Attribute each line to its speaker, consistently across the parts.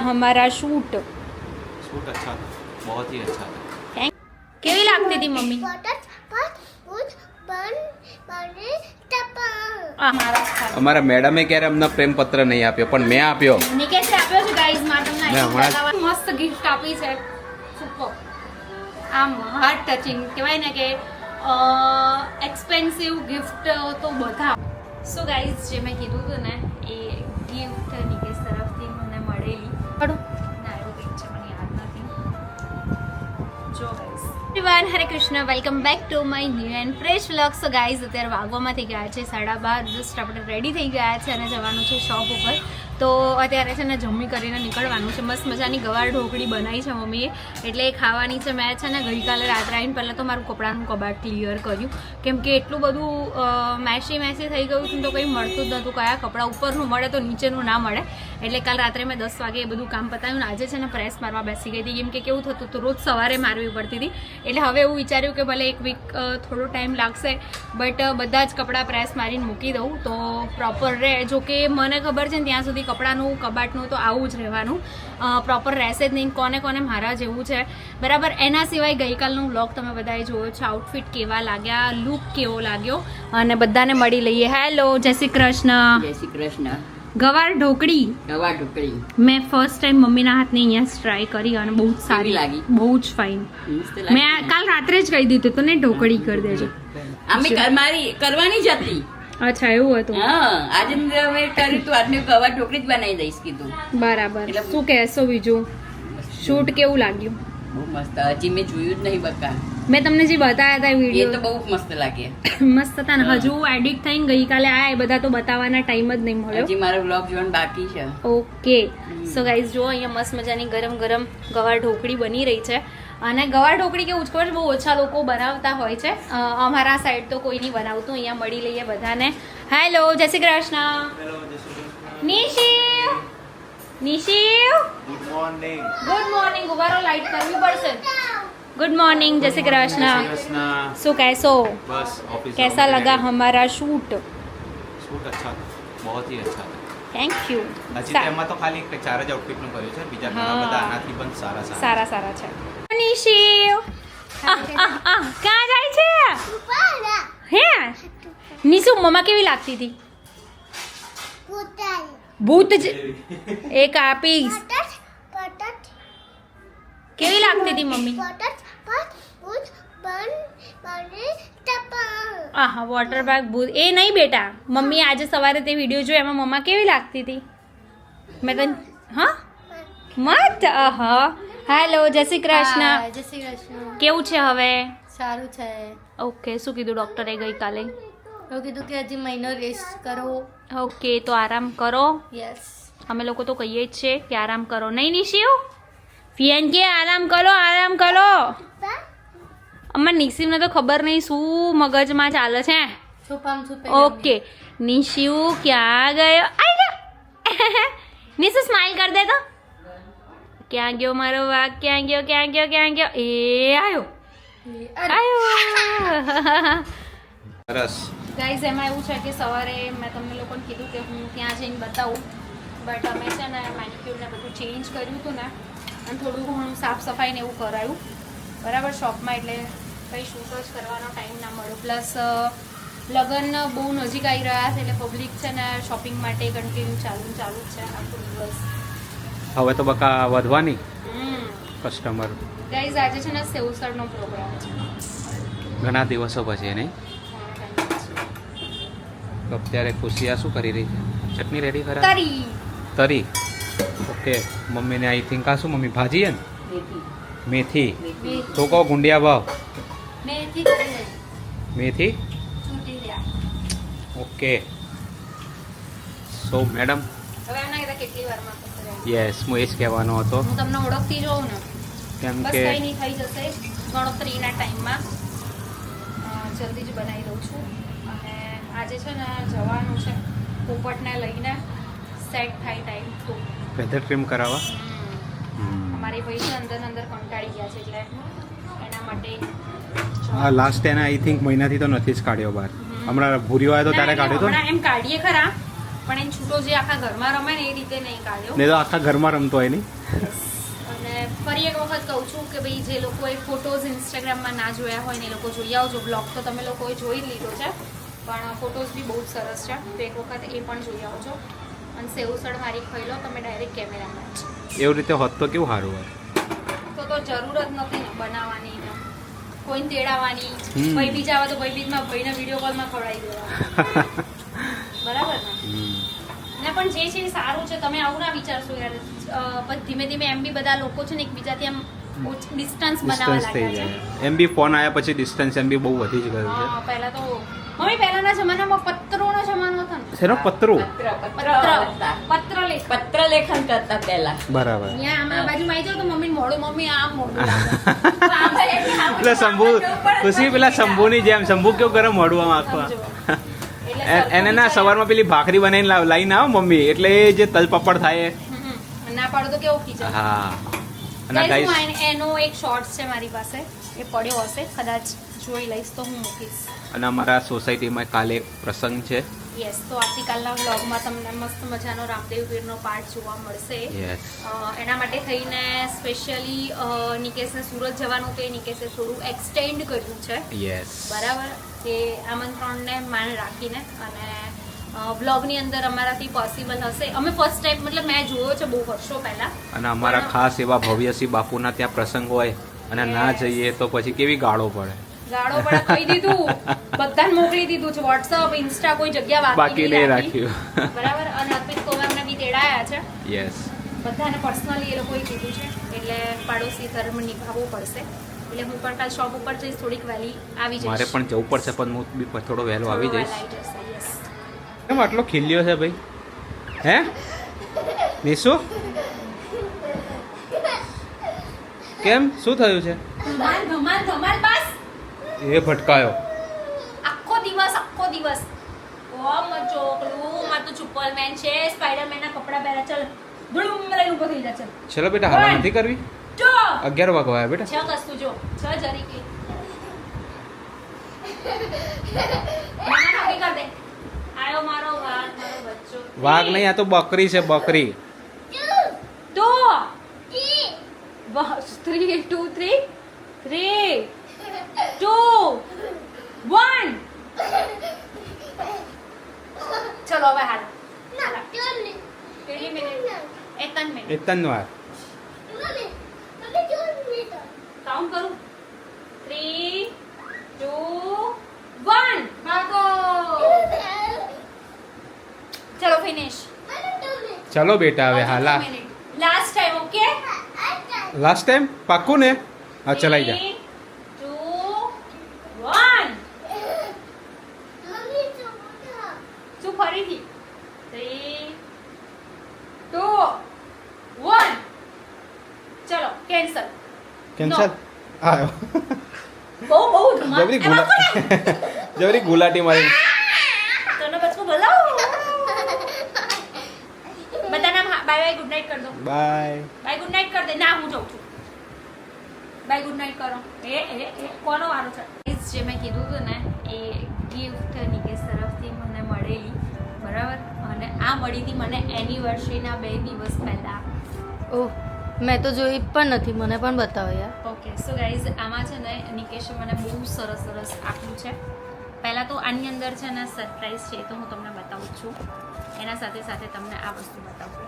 Speaker 1: हमारा shoot
Speaker 2: suit अच्छा था बहुत ही अच्छा था
Speaker 1: કેવી લાગતી હતી મમ્મી
Speaker 3: પોટટ પર ઉજ બન બને ટપા
Speaker 1: આ મારા ખાલી.
Speaker 2: અમારા મેડમે ક્યારે અમને પ્રેમ પત્ર નહીં આપ્યો પણ મેં આપ્યો
Speaker 1: નિકેશે આપ્યો છે ગાઈઝ માં તમને
Speaker 2: મેં હમણાં જ-
Speaker 1: બતાવવા. મસ્ત ગિફ્ટ આપી છે સુપર આમ હાર્ટ ટચિંગ કહેવાય ને કે એક્સપેન્સિવ ગિફ્ટ તો બધા સો ગાઈઝ જે મેં કીધું હતું ને એ ગિફ્ટ નિકેશ તરફથી મને મળેલી Everyone Hare Krishna. Welcome back to my new and fresh vlog so guys અત્યારે વાગવામાં થઈ ગયા છે સાડા બાર. જસ્ટ આપણે રેડી થઈ ગયા છે અને જવાનું છે શોપ ઉપર. તો અત્યારે છે ને જમી કરીને નીકળવાનું છે. મસ્ત મજાની ગવાર ઢોકળી બનાવી છે મમ્મીએ. એટલે એ ખાવાની છે. મેં છે ને ગઈકાલે રાત્રે આવીને પહેલાં તો મારું કપડાનું કબાટ ક્લિયર કર્યું. કેમ કે એટલું બધું મેસી મેસી થઈ ગયું હતું તો કંઈ મળતું જ નહોતું. કયા કપડાં ઉપરનું મળે તો નીચેનું ના મળે. એટલે કાલ રાત્રે મેં દસ વાગે એ બધું કામ પતાવ્યું આજે છે ને પ્રેસ મારવા બેસી ગઈ હતી. કેમ કે કેવું થતું હતું, રોજ સવારે મારવી પડતી હતી. એટલે હવે એવું વિચાર્યું કે ભલે એક વીક થોડો ટાઈમ લાગશે બટ બધા જ કપડાં પ્રેસ મારીને મૂકી દઉં. તો પ્રોપર રહે. જો કે મને ખબર છે ને ત્યાં સુધી કપડાનું કબાટનું તો આવું જ રહેવાનું. પ્રોપર રહેશે જ નહીં. કોને કોને મારા જેવું છે. બરાબર એના સિવાય ગઈકાલનો બ્લોગ તમે બધાએ જોયો છે. આઉટફિટ કેવા લાગ્યા લુક કેવો લાગ્યો? અને બધાને મળી લઈએ. હેલો જય શ્રી કૃષ્ણ.
Speaker 4: જય શ્રી કૃષ્ણ.
Speaker 1: ગવાર ઢોકળી.
Speaker 4: ગવાર ઢોકળી.
Speaker 1: મેં ફર્સ્ટ ટાઈમ મમ્મીના હાથની અહીંયા ટ્રાય કરી અને બહુ જ સારી.
Speaker 4: લાગી?
Speaker 1: બહુ જ ફાઇન મેં કાલ રાત્રે જ કહી દીધું તો ને ઢોકળી કરી દેજો.
Speaker 4: અમે મારી કરવાની જ હતી.
Speaker 1: અચ્છા એવું હતું.
Speaker 4: હા આજે અમે કર્યું તું આજની ગવા ઢોકળી જ બનાવી દઈશ કીધું.
Speaker 1: બરાબર. શું કહેશો બીજું? શૂટ કેવું લાગ્યું?
Speaker 4: બહુ મસ્ત. હજી મેં જોયું જ નહીં બકા.
Speaker 1: મેં તમને જે બતાવ્યા હતા
Speaker 4: એ તો બહુ મસ્ત લાગે.
Speaker 1: મસ્ત હતા ને. હજુ એડિટ થઈને ગઈકાલે આ એ બધા તો બતાવવાના ટાઈમ જ નહીં મળ્યો.
Speaker 4: હજી મારો વ્લોગ જોવાનું બાકી છે.
Speaker 1: ઓકે સો ગાઈઝ જો અહીંયા મસ્ત મજાની ગરમ ગરમ ગવાર ઢોકળી બની રહી છે. અને ગવાર ઢોકળી કેવું જ ખબર બહુ ઓછા લોકો બનાવતા હોય છે. અમારા સાઈડ તો કોઈ નહીં બનાવતું. અહીંયા મળી લઈએ બધાને. Hello Jai Shri Krishna. Nishiv. Nishiv.
Speaker 2: Good morning
Speaker 1: good morning ઉભારો light કરવી પડશે. ગુડ મોર્નિંગ જય શ્રી કૃષ્ણ. શું કહેશો? કેસા લગા
Speaker 2: હમારા શૂટ શૂટ અચ્છા બહુત હી અચ્છા
Speaker 1: થેન્ક યુ
Speaker 2: હજી તો એમાં તો ખાલી એક ચાર જ આઉટફિટનું કર્યું છે. બીજા ઘણા બધા આનાથી પણ સારા
Speaker 1: સારા સારા છે. આહ, ક્યાં જાય છે? હે? નિશુ મમ્મા કેવી લાગતી હતી? ભૂત જ
Speaker 3: પોટટ
Speaker 1: કેવી લાગતી હતી મમ્મી? આહા વોટર પાર્ક ભૂત. એ નહીં બેટા. મમ્મી આજે સવારે તે વીડિયો જોયો એમાં મમ્મા કેવી લાગતી હતી? મેં તને હા? મત આહા. હેલો જય શ્રી કૃષ્ણ.
Speaker 5: જય શ્રી કૃષ્ણ.
Speaker 1: કેવું છે હવે?
Speaker 5: સારું છે.
Speaker 1: ઓકે શું કીધું ડૉક્ટરે ગઈકાલે?
Speaker 5: એવું કીધું કે હજી મહિનો રેસ્ટ કરો.
Speaker 1: ઓકે તો આરામ કરો.
Speaker 5: યસ
Speaker 1: અમે લોકો તો કહીએ જ છે કે આરામ કરો. નહીં નિશિવ? ફિયન કે આરામ કરો આરામ કરો. અમાર નિશિવને તો ખબર નહીં શું મગજમાં ચાલે છે. ઓકે નિશિવ ક્યાં ગયો? નિશુ સ્માઈલ કરી દે તો. ક્યાં ગયો મારો વાઘ? ક્યાં ગયો? ક્યાં ગયો? ક્યાં ગયો? એ આવ્યો આવ્યો
Speaker 2: સરસ.
Speaker 1: ગાઈઝ એમાં એવું છે કે સવારે મેં તમને લોકોને કીધું કે હું ત્યાં જઈને બતાવું. બટ અમે છે ને મેનિક્યુર ને બધું ચેન્જ કર્યું હતું ને અને થોડું ઘણું સાફ સફાઈ ને એવું કરાયું. બરાબર શોપમાં એટલે કંઈ શૂટ જ કરવાનો ટાઈમ ના મળ્યો. પ્લસ લગ્ન બહુ નજીક આવી રહ્યા છે એટલે પબ્લિક છે ને શોપિંગ માટે કન્ટિન્યુ ચાલુ ચાલુ જ છે આખો દિવસ.
Speaker 2: હવે તો બકા વધવાની કસ્ટમર
Speaker 1: ગાઈઝ આજે છે ને સેવસરનો પ્રોગ્રામ છે.
Speaker 2: ઘણા દિવસો પછી નહીં? અત્યારે ખુશિયા શું કરી રહી છે? ચટણી રેડી કરા
Speaker 1: તરી.
Speaker 2: તરી. ઓકે મમ્મીને આઈ થિંક આ શું મમ્મી ભાજી હે ને
Speaker 4: મેથી.
Speaker 2: તો કહો ગુંડિયા ભાવ.
Speaker 1: મેથી
Speaker 2: મેથી? ઓકે સો મેડમ યસ હું એ જ કહેવાનો હતો.
Speaker 1: હું તમને ઓળખતી જોઉં ને
Speaker 2: કેમ
Speaker 1: બસ
Speaker 2: કે
Speaker 1: કંઈ નહીં થઈ જશે. ગણતરીના ટાઈમમાં જલ્દી જ બનાવી દઉં છું. અને આજે છે ને જવાનું છે પોપટને લઈને સેટ થાય ટાઈમ તો.
Speaker 2: વેધર ટ્રીમ કરાવવા?
Speaker 1: અમારી ભાઈ છે અંદર અંદર કંટાળી ગયા છે એટલે એના માટે
Speaker 2: હા લાસ્ટ એને આઈ થિંક મહિનાથી તો નથી જ કાઢ્યો બહાર. હમણાં ભૂર્યો આવ્યો તો ત્યારે કાઢ્યો તો ને?
Speaker 1: એમ કાઢીએ ખરા. પણ એ છૂટો જે આખા ઘરમાં રમે ને એ રીતે નહીં કાઢ્યો.
Speaker 2: નહીં તો આખા ઘરમાં રમતો હોય નહીં?
Speaker 1: અને ફરી એક વખત કહું છું કે ભાઈ જે લોકોએ ફોટોઝ ઇન્સ્ટાગ્રામમાં ના જોયા હોય ને એ લોકો જોઈ આવજો બ્લોગ તો તમે લોકોએ જોઈ લીધો છે. પણ ફોટોઝ બી બહુ સરસ છે. તો એક વખત એ પણ જોઈ આવજો. અને સેવસળ મારી ખાઈ લો તમે ડાયરેક્ટ કેમેરામાં જ
Speaker 2: એવું રીતે હોત તો કેવું સારું હોય?
Speaker 1: તો તો જરૂર જ નથી બનાવવાની કોઈને તેડાવવાની. ભાઈ બીજા આવે તો ભાઈ બીજમાં ભાઈને વીડિયો કોલમાં ખવડાવી દેવા પણ જે છે સારું છે. તમે આવું ના વિચારશો યાર. ધીમે ધીમે એમ બી બધા લોકો છે ને એકબીજાથી આમ ડિસ્ટન્સ બનાવવા લાગ્યા છે.
Speaker 2: એમ બી ફોન આવ્યા પછી ડિસ્ટન્સ એમ બી બહુ વધી જ ગયું છે.
Speaker 1: પહેલા તો મમ્મી પહેલાના જમાનામાં પત્રોનો જમાનો હતો ને.
Speaker 2: શેનો? પત્રો?
Speaker 4: પત્ર
Speaker 1: પત્ર
Speaker 4: પત્ર
Speaker 1: લેખ
Speaker 4: પત્ર લેખન કરતા પહેલા.
Speaker 2: બરાબર.
Speaker 1: અહીંયા આમાં બાજુમાં આવી જાવ તો મમ્મી મોડું મમ્મી આમ મોડું એટલે
Speaker 2: પેલા શંભુ ખુશી પેલા શંભુની જેમ. શંભુ કેવું કરે મોડું આમ આખવા એને ના સવારમાં પેલી ભાખરી બનાવીને લઈને લાવીને આવો મમ્મી એટલે જે તલપપડ થાય.
Speaker 1: ના પાડો તો કેવું ખીચે
Speaker 2: હા. અને ગાઈસ
Speaker 1: એનો એક શોર્ટ છે મારી પાસે. એ પડ્યો હશે કદાચ જોઈ લઈશ તો હું મૂકીશ.
Speaker 2: અને અમારા સોસાયટીમાં કાલે પ્રસંગ છે.
Speaker 1: યસ તો આવતીકાલના વ્લોગમાં તમને મસ્ત મજાનો રામદેવ વીરનો પાર્ટ જોવા મળશે. એના માટે થઈને સ્પેશિયલી નિકેશને સુરત જવાનું કે નિકેશે થોડું એક્સટેન્ડ કર્યું છે. બરાબર? કે આમંત્રણને માન રાખીને અને બ્લોગની અંદર અમારાથી પોસિબલ હશે. અમે ફર્સ્ટ ટાઈમ મતલબ મેં જોયો છે બહુ વર્ષો પહેલા.
Speaker 2: અને અમારા ખાસ એવા ભવ્યસિંહ બાપુના ત્યાં પ્રસંગ હોય અને ના જઈએ તો પછી કેવી ગાળો પડે.
Speaker 1: ગાળો પણ કહી દીધું. બધાને મોકલી દીધું છે. વોટ્સઅપ ઇન્સ્ટા કોઈ જગ્યા
Speaker 2: બાકી નહીં રાખ્યું.
Speaker 1: બરાબર? અને અર્પિત કોવામને બી તેડાયા છે.
Speaker 2: યસ
Speaker 1: બધાને પર્સનલી એ લોકોએ કીધું છે. એટલે પાડોશી ધર્મ નિભાવવો પડશે. એટલે હું પણ કાલ શોપ ઉપર જઈશ. થોડીક વહેલી આવી જઈશ.
Speaker 2: મારે પણ જવું પડશે પણ હું બી થોડો વહેલો આવી જઈશ. કેમ આટલો ખીલ્યો છે ભાઈ? હે? નિશુ? કેમ? શું થયું છે?
Speaker 1: ધમાલ ધમાલ ધમાલ બસ.
Speaker 2: એ ભટકાયો.
Speaker 1: આખો દિવસ આખો દિવસ. ઓમ ચોકલું માં તો ચુપ્પલમેન છે સ્પાઈડરમેન ના કપડા પહેરા ચલ. ધૂમ લઈ ઊભો થઈ જા ચલ.
Speaker 2: ચલો બેટા હાલા નથી કરવી?
Speaker 1: જો.
Speaker 2: અગિયાર વાગવા આવ્યા બેટા.
Speaker 1: છ કસ્તુ જો. છ જરી કે. દે. આયો વાઘ
Speaker 2: વાઘ નહીં આ તો બકરી છે બકરી.
Speaker 1: તો three two three three two one ચલો હવે હાલ કેટલી મિનિટ એ ત્રણ મિનિટ
Speaker 2: એ તન વાર
Speaker 1: કાઉન્ટ કરું થ્રી ટુ વન ભાગો ચલો ફિનિશ
Speaker 2: ચલો બેટા હવે હાલા
Speaker 1: last time okay
Speaker 2: last time પાક્કું ને હા ચલાઈ જા
Speaker 1: ટુ વન શું ફરીથી. થ્રી ટુ વન ચલો કેન્સલ
Speaker 2: કેન્સલ આવ્યો
Speaker 1: બહુ બહુ ધમાલ.
Speaker 2: જબરી ગુલા જબરી ગુલાટી મારી.
Speaker 1: તને બચકો બોલાવ બધાના બાય બાય ગુડ નાઇટ કર દો.
Speaker 2: બાય
Speaker 1: બાય ગુડ નાઇટ કર દે. ના હું જાઉં છું. બાય ગુડ નાઇટ કરો. એ એ એ કોનો વારો છે? જે મેં કીધું હતું ને એ ગિફ્ટ નિકેશ તરફથી મને મળેલી. બરાબર? અને આ મળી હતી મને એનિવર્સરીના બે દિવસ પહેલા.
Speaker 5: ઓહ મેં તો જોઈ પણ નથી મને પણ બતાવો યાર.
Speaker 1: ઓકે સો ગાઈઝ આમાં છે ને નિકેશે મને બહુ સરસ સરસ આપ્યું છે. પહેલાં તો આની અંદર છે ને સરપ્રાઈઝ છે તો હું તમને બતાવું છું. એના સાથે સાથે તમને આ વસ્તુ બતાવું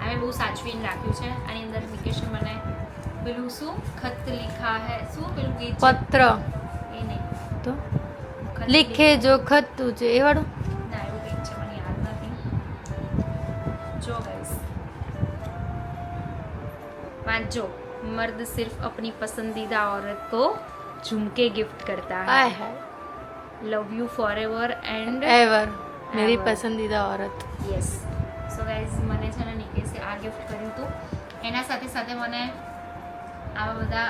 Speaker 1: આ મેં બહુ સાચવીને રાખ્યું છે. આની અંદર નિકેશે મને પેલું શું? ખત લિખા હે. શું પેલું ગીત
Speaker 5: પત્ર.
Speaker 1: એ નહીં.
Speaker 5: તો? લિખે. જો ખત તું છે એ વાળું?
Speaker 1: વાંચો મર્દ સિર્ફ अपनी पसंदीदा औरत को झुमके गिफ्ट करता है
Speaker 5: આય હાય
Speaker 1: love you forever and
Speaker 5: ever Mary
Speaker 1: Ever.
Speaker 5: પસંદીદા औरत
Speaker 1: યસ સો ગાઈઝ મને છે ને નિકેશે આ ગિફ્ટ કર્યું હતું એના સાથે સાથે મને આવા બધા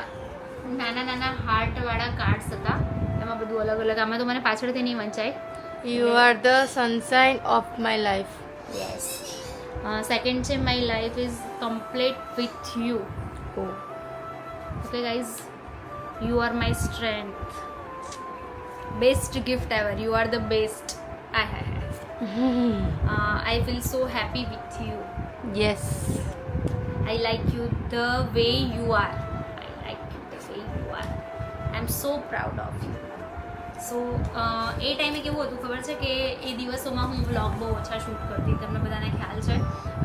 Speaker 1: નાના નાના હાર્ટવાળા કાર્ડ્સ હતા એમાં બધું અલગ અલગ આમાં તો મને પાછળથી નહીં વંચાય
Speaker 5: you are the sunshine of my life
Speaker 1: yes second છે my life is complete with you
Speaker 5: oh
Speaker 1: okay guys you are my strength best gift ever you are the best i hi hi I feel so happy with you
Speaker 5: yes
Speaker 1: I like you the way you are. I like you the way you are. I'm so proud of you. So એ ટાઈમે કેવું હતું ખબર છે કે એ દિવસોમાં હું vlog બહુ ઓછા શૂટ કરતી તમને બધાને ખ્યાલ છે.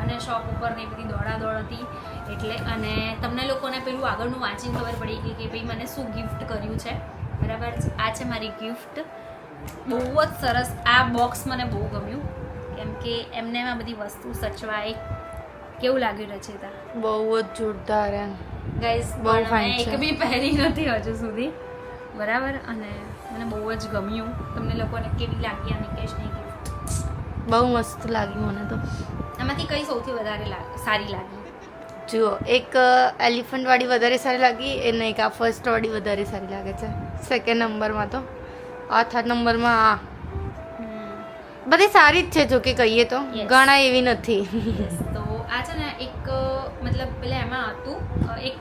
Speaker 1: અને શોપ ઉપર ને બધી દોડા દોડ હતી. એટલે અને તમને લોકોને પેલું આગળનું વાંચીને ખબર પડી ગઈ કે ભાઈ મને શું ગિફ્ટ કર્યું છે. બરાબર? આ છે મારી ગિફ્ટ બહુ જ સરસ. આ બોક્સ મને બહુ ગમ્યું. કેમ કે એમને એમાં બધી વસ્તુ સચવાય કેવું લાગ્યું રચિતા?
Speaker 5: બહુ જ જોરદાર
Speaker 1: ગાઈઝ
Speaker 5: બહુ
Speaker 1: એક બી પહેરી નથી હજુ સુધી. બરાબર? અને મને બહુ જ ગમ્યું. તમને લોકોને કેવી લાગી આ નિકેશની gift?
Speaker 5: બહુ મસ્ત લાગી મને તો.
Speaker 1: એમાંથી કઈ સૌથી વધારે સારી લાગી?
Speaker 5: જુઓ એક એલિફન્ટ વાળી વધારે સારી લાગી અને એક આ ફર્સ્ટ વાળી વધારે સારી લાગે છે. સેકન્ડ નંબરમાં તો. આ થર્ડ નંબરમાં આ. બધી સારી જ છે જો કે કહીએ તો. ઘણા એવી નથી.
Speaker 1: તો આ છે ને એક મતલબ પેલા એમાં હતું એક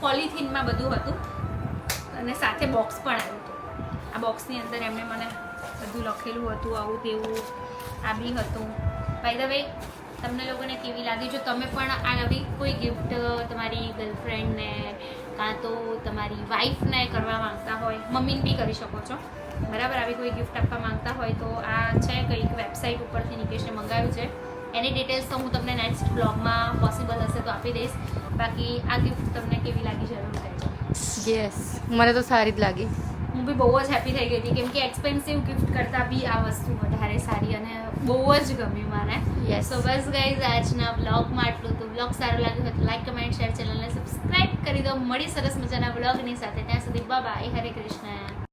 Speaker 1: પોલિથીનમાં બધું હતું અને સાથે બોક્સ પણ આવ્યું. આ બોક્સની અંદર એમણે મને બધું લખેલું હતું, આવું તેવું, આ બી હતું. બાય ધ વે તમને લોકોને કેવી લાગી? જો તમે પણ આ આવી કોઈ ગિફ્ટ તમારી ગર્લફ્રેન્ડને કાં તો તમારી વાઈફને કરવા માંગતા હોય, મમ્મીને બી કરી શકો છો. બરાબર, આવી કોઈ ગિફ્ટ આપવા માંગતા હોય તો આ છે કંઈક વેબસાઇટ ઉપરથી નિકેશને મંગાવ્યું છે. એની ડિટેલ્સ તો હું તમને નેક્સ્ટ બ્લોગમાં પોસિબલ હશે તો આપી દઈશ. બાકી આ ગિફ્ટ તમને કેવી લાગી જરૂર કહેજો.
Speaker 5: યસ મને તો સારી જ લાગી.
Speaker 1: હું બી બહુ જ હેપી થઈ ગઈ હતી. કેમ કે એક્સપેન્સિવ ગિફ્ટ કરતાં બી આ વસ્તુ વધારે સારી અને બહુ જ ગમ્યું મને. સો બસ ગાઈઝ આજના બ્લોગમાં આટલું તો બ્લોગ સારું લાગ્યું હોય તો લાઈક કમેન્ટ શેર ચેનલને સબસ્ક્રાઈબ કરી દો. મળી સરસ મજાના બ્લોગની સાથે. ત્યાં સુધી બાબા એ હરે કૃષ્ણ